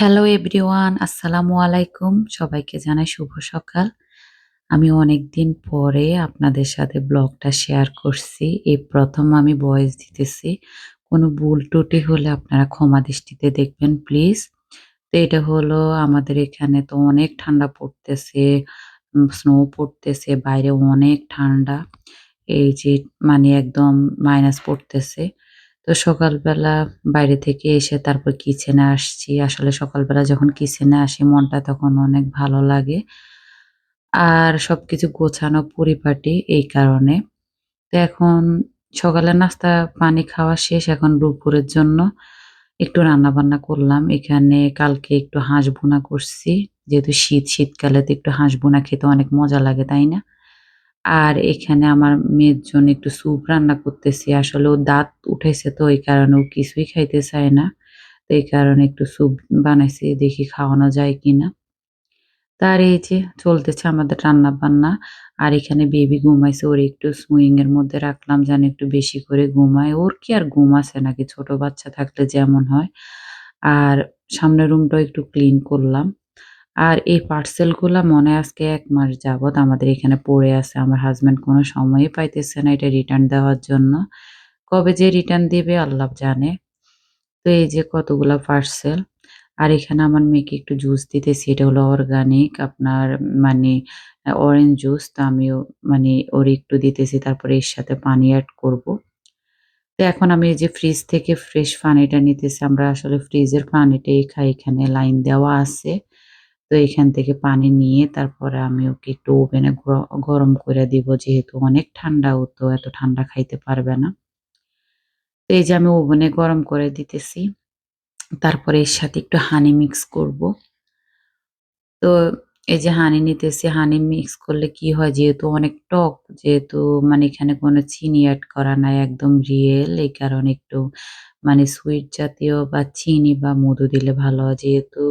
Hello everyone আসসালামু আলাইকুম সবাইকে জানাই শুভ সকাল। আমি অনেকদিন পরে আপনাদের সাথে ব্লগটা শেয়ার করছি। এই প্রথম আমি ভয়েস দিতেছি। কোনো ভুল ত্রুটি হলে আপনারা ক্ষমা দৃষ্টিতে দেখবেন প্লিজ তো এটা হলো আমাদের এখানে তো অনেক ঠান্ডা পড়তেছে স্নো পড়তেছে, বাইরে অনেক ঠান্ডা। এই যে মানে একদম মাইনাস পড়তেছে। তো সকালবেলা বাইরে থেকে এসে তারপর কিচেনে আসছি। আসলে সকালবেলা যখন কিচেনে আসি মনটা তখন অনেক ভালো লাগে। আর সবকিছু গোছানো পরিপাটি এই কারণে। তো এখন সকালের নাস্তা পানি খাওয়া শেষ। এখন দুপুরের জন্য একটু রান্না বান্না করলাম। এখানে কালকে একটু হাঁস ভুনা করছি। যেহেতু শীত, শীতকালে তো একটু হাঁস ভুনা খেতে অনেক মজা লাগে, তাই না? আর এখানে আমার মেয়ের জন্য একটু স্যুপ রান্না করতেছি। আসলে ও দাঁত উঠেছে তো, এই কারণে ও কিছুই খাইতে চায় না। তো এই কারণে একটু স্যুপ বানাইছি, দেখি খাওয়ানো যায় কিনা। তার এই যে চলতেছে আমাদের রান্না-বান্না। আর এখানে বেবি ঘুমাইছে। ওর একটু সুইং এর মধ্যে রাখলাম যেন একটু বেশি করে ঘুমায়। ওর কি আর ঘুম আসে নাকি ছোট বাচ্চা থাকলে যেমন হয়। আর সামনের রুমটাও একটু ক্লিন করলাম। আর এই পার্সেলগুলা মনে আজকে এক মাস যাবৎ আমাদের এখানে পড়ে আছে। আমার হাজব্যান্ড কোনো সময়ই পাইতেছে না এটা রিটার্ন দেওয়ার জন্য। কবে যে রিটার্ন দিবে আল্লাহ জানে। তো এই যে কতগুলা পার্সেল। আর এখানে আমার মেয়েকে একটু জুস দিতেছি। এটা হলো অর্গানিক আপনার মানে অরেঞ্জ জুস। তো আমিও মানে ওর একটু দিতেছি। তারপরে এর সাথে পানি অ্যাড করব। তো এখন আমি এই যে ফ্রিজ থেকে ফ্রেশ পানিটা নিতেছি। আমরা আসলে ফ্রিজের পানিটাই খাই। এখানে লাইন দেওয়া আছে। তো এখান থেকে পানি নিয়ে তারপরে আমি ওকে একটু ওভেনে গরম করে দিব, যেহেতু অনেক ঠান্ডা ও তো এত ঠান্ডা খাইতে পারবে না। তো এই যে আমি ওভেনে গরম করে দিতেছি। তারপরে এর সাথে একটু হানি মিক্স করব। তো এই যে হানি নিতেছি, হানি মিক্স করলে কি হয় যেহেতু অনেক টক, যেহেতু মানে এখানে কোনো চিনি অ্যাড করা নাই একদম রিয়েল এই কারণে একটু মানে সুইট জাতীয় বা চিনি বা মধু দিলে ভালো হয়। যেহেতু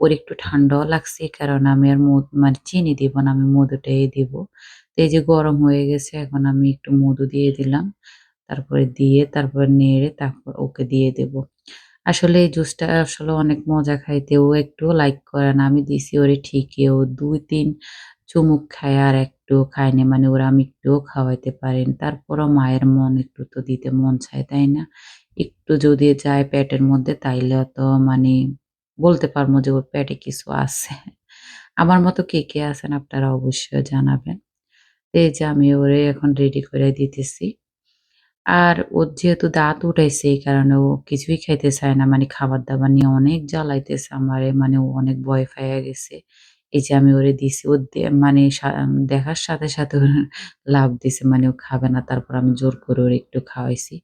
ওর একটু ঠান্ডাও লাগছে এই কারণে আমি আর মানে চিনি দিব না, আমি মধুটাই দিব। তো এই যে গরম হয়ে গেছে এখন আমি একটু মধু দিয়ে দিলাম। তারপরে দিয়ে তারপর নেড়ে তারপর ওকে দিয়ে দেব। আসলে এই জুসটা আসলে অনেক মজা খাইতে। ও একটুও লাইক করে না। আমি দিছি ওরে ঠিকই। ও ২-৩ চুমুক খায় আর একটুও খায় না। মানে ওরা আমি একটুও খাওয়াইতে পারি না। তারপরও মায়ের মন একটু তো দিতে মন চায়, তাই না? একটু যদি যায় পেটের মধ্যে তাইলে তো মানে বলতে পারব যে ওর পেটে কিছু আছে। আমার মতো কে, কে আছেন আপনারা অবশ্যই জানাবেন। এই যে আমি ওরে এখন রেডি করে দিতেছি। আর ওর যেহেতু দাঁত উঠাইছে এই কারণে ও কিছুই খাইতে চায় না। মানে খাবার-দাবার নিয়ে অনেক জ্বালাইতেছে আমারে। মানে ও অনেক ভয় পাইয়া গেছে। এই যে আমি ওরে দিছি। ও মানে দেখার সাথে, সাথে ওর লাভ দিছে। মানে ও খাবে না। তারপর আমি জোর করে ওর একটু খাওয়াইছি।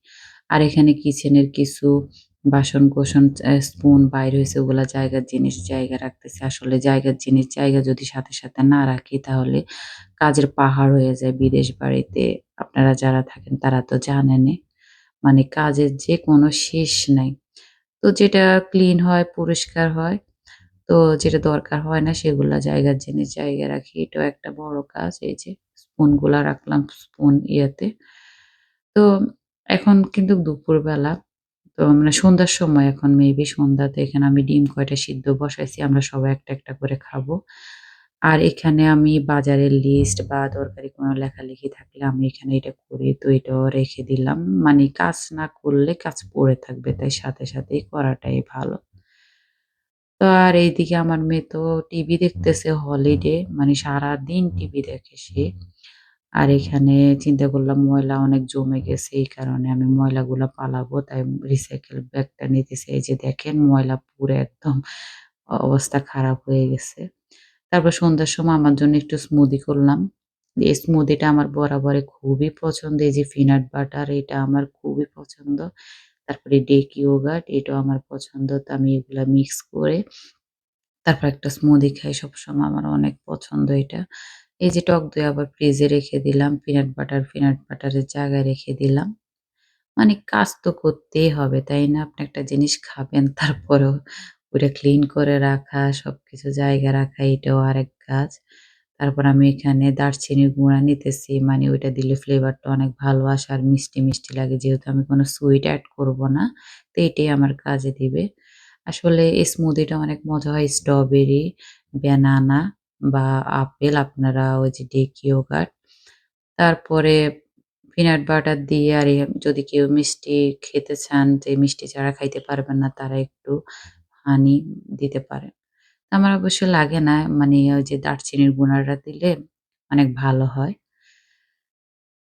আর এখানে কিচেনের কিছু বাসন-কোসন স্পুন বাইর হয়েছে ওগুলা জায়গার জিনিস জায়গা রাখতেছে আসলে জায়গার জিনিস জায়গা যদি সাথে, সাথে না রাখি তাহলে কাজের পাহাড় হয়ে যায় বিদেশ বাড়িতে। আপনারা যারা থাকেন তারা তো জানেনই। মানে কাজের যে কোনো শেষ নাই। তো যেটা ক্লিন হয়, পরিষ্কার হয়, তো যেটা দরকার হয় না সেগুলা জায়গার জিনিস জায়গা রাখি। এটাও একটা বড় কাজ। এই যে স্পুনগুলা রাখলাম স্পুন ইয়েতে। তো এখন কিন্তু দুপুরবেলা। তো মানে সন্ধ্যার সময় এখন মেবি সন্ধ্যাতে এখানে আমি ডিম কয়টা সিদ্ধ বসাইছি। আমরা সবাই একটা, একটা করে খাব। আর এখানে আমি বাজারের লিস্ট বা দরকারি কোনো লেখালেখি থাকলে আমি এখানে এটা করি। তো এটাও রেখে দিলাম। মানে কাজ না করলে কাজ পড়ে থাকবে। তাই সাথে, সাথেই করাটাই ভালো। তো আর এইদিকে আমার মেয়ে তো টিভি দেখতেছে হলিডে। মানে সারাদিন টিভি দেখে সে। আর এখানে চিন্তা করলাম ময়লা অনেক জমে গেছে। এই কারণে আমি ময়লাগুলা পালাবো। তাই রিসাইকেল ব্যাগটা নিতেছি। এই যে দেখেন ময়লা পুরো একদম অবস্থা খারাপ হয়ে গেছে। তারপর সন্ধ্যার সময় আমার জন্য একটু স্মুদি করলাম। এই স্মুদিটা আমার বরাবরই খুবই পছন্দ। এই যে পিনাট বাটার এটা আমার খুবই পছন্দ। তারপরে ডেক ইয়োগার্ট এটাও আমার পছন্দ। তো আমি এগুলা মিক্স করে তারপর একটা স্মুদি খাই সবসময়, আমার অনেক পছন্দ এটা। এই যে টক দই আবার ফ্রিজে রেখে দিলাম। পিনাট বাটার, পিনাট বাটারের জায়গায় রেখে দিলাম। মানে কাজ তো করতেই হবে, তাই না? আপনি একটা জিনিস খাবেন তারপরেও ওটা ক্লিন করে রাখা, সবকিছু জায়গা রাখা এটাও আরেক কাজ। তারপর আমি এখানে দারচিনির গুঁড়া নিতেছি। মানে ওইটা দিলে ফ্লেভারটা অনেক ভালো আসে আর মিষ্টি, মিষ্টি লাগে। যেহেতু আমি কোনো সুইট অ্যাড করব না। তো এটাই আমার কাজে দিবে। আসলে এই স্মুদিটা অনেক মজা হয় স্ট্রবেরি, ব্যানানা বা আপেল আপনারা ওই যে ডেক ইয়োগার্ট তারপরে পিনাট বাটার দিয়ে আর যদি কেউ মিষ্টি খেতে চান, যে মিষ্টি ছাড়া খাইতে পারবেন না, তারা একটু হানি দিতে পারেন। আমার অবশ্য লাগে না মানে ওই যে দারচিনির গুঁড়াটা দিলে অনেক ভালো হয়।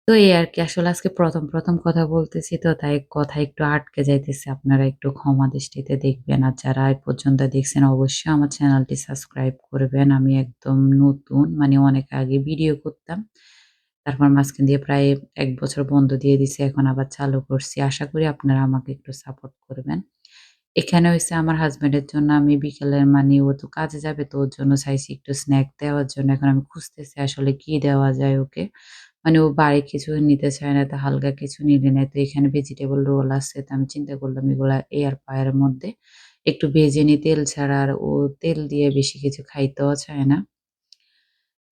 তো এই আর কি আসলে আজকে ১ম, ১ম কথা বলতেছি তো তাই কথা একটু আটকে যাইতেছে। আপনারা একটু ক্ষমা দৃষ্টিতে দেখবেন। আর যারা এ পর্যন্ত দেখছেন অবশ্যই আমার চ্যানেলটি সাবস্ক্রাইব করবেন। আমি একদম নতুন মানে অনেক আগে ভিডিও করতাম। তারপর মাঝখান দিয়ে প্রায় এক বছর বন্ধ দিয়ে দিছে এখন আবার চালু করছি। আশা করি আপনারা আমাকে একটু সাপোর্ট করবেন। এখানে হয়েছে আমার হাসব্যান্ডের জন্য আমি বিকেলের মানে ও তো কাজে যাবে তো ওর জন্য চাইছি একটু স্ন্যাক দেওয়ার জন্য। এখন আমি খুঁজতেছি আসলে কি দেওয়া যায় ওকে। মানে ও বাড়ি কিছু নিতে চায় না, তো হালকা কিছু নিলে নেয়। তো এখানে ভেজিটেবল রোল আছে। তো আমি চিন্তা করলাম এগুলা এয়ার এর মধ্যে একটু ভেজে নিই তেল ছাড়া। আর ও তেল দিয়ে বেশি কিছু খাইতেও চায় না।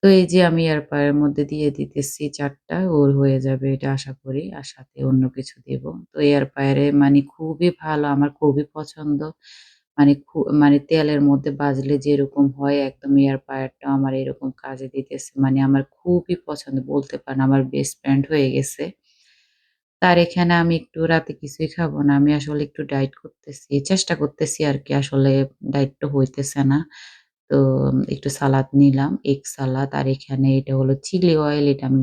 তো এই যে আমি এয়ার এর মধ্যে দিয়ে দিতেছি চারটা ওর হয়ে যাবে এটা আশা করি। আর সাথে অন্য কিছু দিব। তো এয়ার এ মানে খুবই ভালো, আমার খুবই পছন্দ। মানে খু মানে তেলের মধ্যে ভাজলে যেরকম হয় একদম এয়ার ফ্রায়ার টাও আমার এরকম কাজে দিতেছে। মানে আমার খুবই পছন্দ বলতে পারেন আমার বেস্ট ফ্রেন্ড হয়ে গেছে। তার এখানে আমি একটু রাতে কিছুই খাব না। আমি আসলে একটু ডায়েট করতেছি। চেষ্টা করতেছি আর কি আসলে ডায়েট তো হইতেছে না। তো একটু সালাদ নিলাম, এগ সালাদ আর এখানে এটা হলো চিলি অয়েল এটা আমি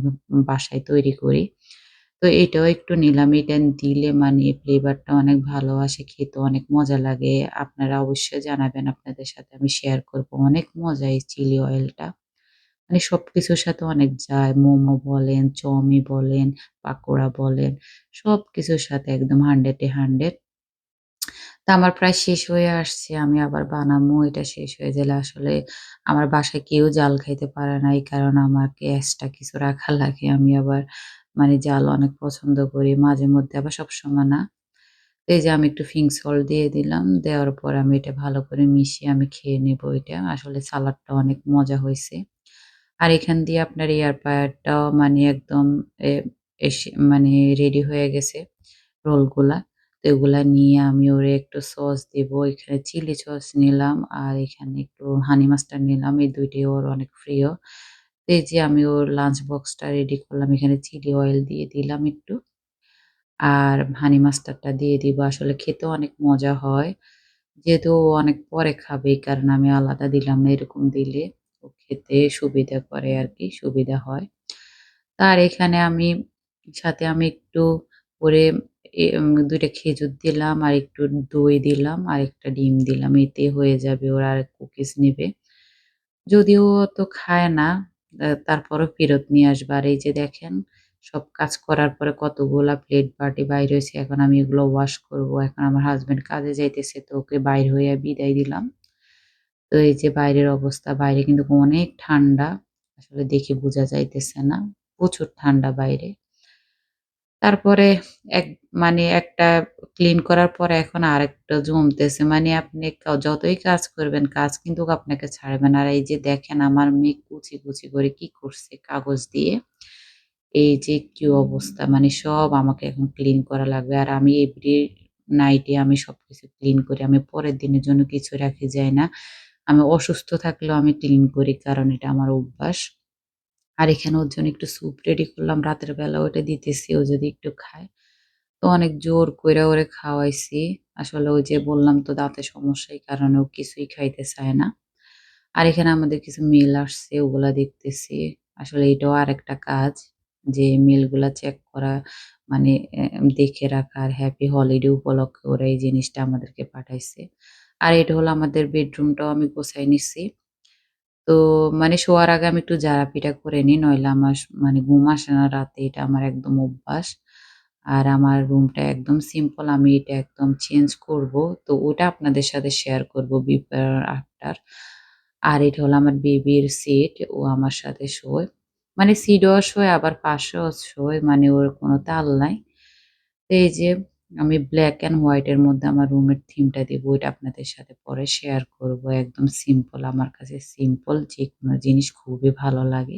বাসায় তৈরি করি। তো এটাও একটু নিলাম। এটা দিলে মানে ফ্লেভারটা অনেক ভালো আসে, খেতে অনেক মজা লাগে। আপনারা অবশ্যই জানাবেন আপনাদের সাথে আমি শেয়ার করব। অনেক মজা এই চিলি অয়েলটা। মানে সব কিছুর সাথে অনেক যায়। মোমো বলেন, চাউমি বলেন, পাকোড়া বলেন, সব কিছুর সাথে একদম 100 এ 100 তো আমার প্রায় শেষ হয়ে আসছে। আমি আবার বানামু। এটা শেষ হয়ে গেলে আসলে আমার বাসায় কেউ জাল খাইতে পারে না। এই কারণে আমাকে এক্সট্রা কিছু রাখা লাগে। আমি আবার মানে জাল অনেক পছন্দ করি। মাঝে মধ্যে, আবার সবসময় না। এই যে আমি একটু পিংক সল্ট দিয়ে দিলাম। দেওয়ার পর আমি এটা ভালো করে মিশিয়ে আমি খেয়ে নেব এটা। আসলে সালাদটা অনেক মজা হয়েছে আর এখান দিয়ে আপনার এয়ার ফ্রায়ারটাও মানে একদম এসে মানে রেডি হয়ে গেছে রোলগুলা। তো এগুলা নিয়ে আমি ওরে একটু সস দিব। এখানে চিলি সস নিলাম আর এখানে একটু হানি মাস্টার নিলাম। এই দুইটি ওর অনেক প্রিয়। তো এই যে আমি ওর লাঞ্চ বক্সটা রেডি করলাম। এখানে চিলি অয়েল দিয়ে দিলাম একটু। আর হানি মাস্টারটা দিয়ে দিব। আসলে খেতেও অনেক মজা হয়। যেহেতু ও অনেক পরে খাবে এই কারণে আমি আলাদা দিলাম না। এরকম দিলে ও খেতে সুবিধা করে আর কি সুবিধা হয়। আর এখানে আমি সাথে আমি একটু করে এ উম ২ টা খেজুর দিলাম আর একটু দই দিলাম আর একটা ডিম দিলাম। এতে হয়ে যাবে ওর আর কুকিজ নেবে যদিও অত খায় না, আ তারপরও ফেরত নিয়ে আসবার এই যে দেখেন সব কাজ করার পরে কতগুলা প্লেট বাটি বাইর হয়েছে এখন আমি এগুলো ওয়াশ করব। এখন আমার হাজব্যান্ড কাজে যাইতেছে তো ওকে বাইর হইয়া বিদায় দিলাম। তো এই যে বাইরের অবস্থা, বাইরে কিন্তু অনেক ঠান্ডা। আসলে দেখে বোঝা যাইতেছে না। প্রচুর ঠান্ডা বাইরে। তারপরে এক মানে একটা ক্লিন করার পরে এখন আরেকটা জমতেছে। মানে আপনি যতই কাজ করবেন, কাজ কিন্তু আপনাকে ছাড়বে না। আর এই যে দেখেন আমার মেয়ে কুচি, কুচি করে কি করছে কাগজ দিয়ে। এই যে কি অবস্থা মানে সব আমাকে এখন ক্লিন করা লাগবে। আর আমি এভরি নাইটে আমি সবকিছু ক্লিন করি। আমি পরের দিনের জন্য কিছু রাখি যায় না। আমি অসুস্থ থাকলেও আমি ক্লিন করি কারণ এটা আমার অভ্যাস। আর এখানে ওর জন্য একটু স্যুপ রেডি করলাম। রাতের বেলা ওটা দিতেছি, ও যদি একটু খায়। তো অনেক জোর কইরা ওরে খাওয়াইছি। আসলে ওই যে বললাম তো দাঁতের সমস্যা এই কারণে ও কিছুই খাইতে চায় না। আর এখানে আমাদের কিছু মিল আসছে, ওগুলা দেখতেছি। আসলে এটাও আর একটা কাজ যে মেইলগুলা চেক করা মানে দেখে রাখা আর হ্যাপি হলিডে উপলক্ষে ওরা এই জিনিসটা আমাদেরকে পাঠাইছে। আর এটা হলো আমাদের বেডরুমটাও আমি গোছায় নিছি। তো মানে শোয়ার আগে আমি একটু ঝাড়া-পিটা করে নিই। নইলে আমার মানে ঘুম আসে না রাতে। এটা আমার একদম অভ্যাস। আর আমার রুমটা একদম সিম্পল। আমি এটা একদম চেঞ্জ করব। তো ওটা আপনাদের সাথে শেয়ার করব বিফোর আফটার। আর এটা হলো আমার বেবির সিট। ও আমার সাথে শোয়। মানে সিটও শোয় আবার পাশেও শোয়। মানে ওর কোনো তাল নাই। এই যে আমি ব্ল্যাক অ্যান্ড হোয়াইট এর মধ্যে আমার রুমের থিমটা দিব। ওইটা আপনাদের সাথে পরে শেয়ার করব। একদম সিম্পল। আমার কাছে সিম্পল যেকোনো জিনিস খুবই ভালো লাগে।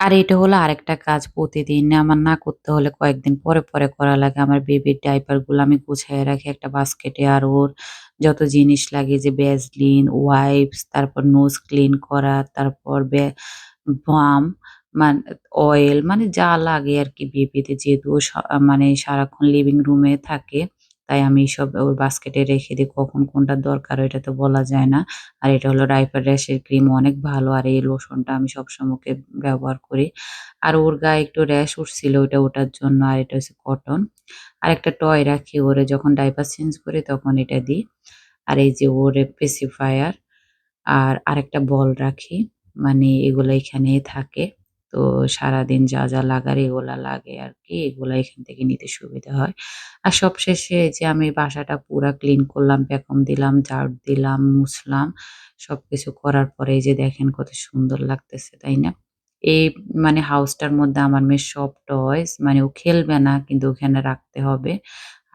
আর এটা হলো আরেকটা কাজ প্রতিদিন আমার না করতে হলে কয়েকদিন পরে, পরে করা লাগে। আমার বেবির ডাইপারগুলো আমি গুছায়ে রাখি একটা বাস্কেটে। আর ওর যত জিনিস লাগে যে ভ্যাসলিন, ওয়াইপস, তারপর নোজ ক্লিন করা, তারপর বাম মান অয়েল মানে যা লাগে আরকি বেবিদের যেহেতু ও সা মানে সারাক্ষণ লিভিং রুমে থাকে। তাই আমি সব ওর বাস্কেটে রেখে দিই কখন কোনটা দরকার এটা তো বলা যায় না। আর এটা হলো ডাইপার র্যাশের ক্রিম অনেক ভালো। আর এই লোশনটা আমি সবসময় ব্যবহার করি। আর ওর গায়ে একটু র‍্যাশ উঠছিল ওইটা ওটার জন্য। আর এটা হচ্ছে কটন। আর একটা টয় রাখি ওরে, যখন ডাইপার চেঞ্জ করি তখন এটা দিই। আর এই যে ওর পেসিফায়ার আর আরেকটা বল রাখি। মানে এগুলো এখানে থাকে। তো সারাদিন যা, যা লাগার এগুলা লাগে আর কি এগুলা এখান থেকে নিতে সুবিধা হয়। আর সবশেষে যে আমি বাসাটা পুরা ক্লিন করলাম, ভ্যাকুয়াম দিলাম, ঝাড়ু দিলাম, মুছলাম। সবকিছু করার পরে যে দেখেন কত সুন্দর লাগতেছে, তাই না? এই মানে হাউসটার মধ্যে আমার মেয়ের সব টয়স মানে ও খেলবে না কিন্তু ওখানে রাখতে হবে।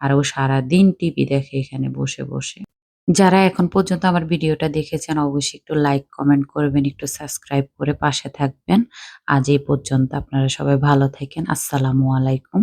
আর ও সারাদিন টিভি দেখে এখানে বসে, বসে। যারা এখন পর্যন্ত আমার ভিডিওটা দেখেছেন অবশ্যই একটু লাইক, কমেন্ট করবেন, একটু সাবস্ক্রাইব করে পাশে থাকবেন। আজ এই পর্যন্ত আপনারা সবাই ভালো থাকেন। আসসালামু আলাইকুম।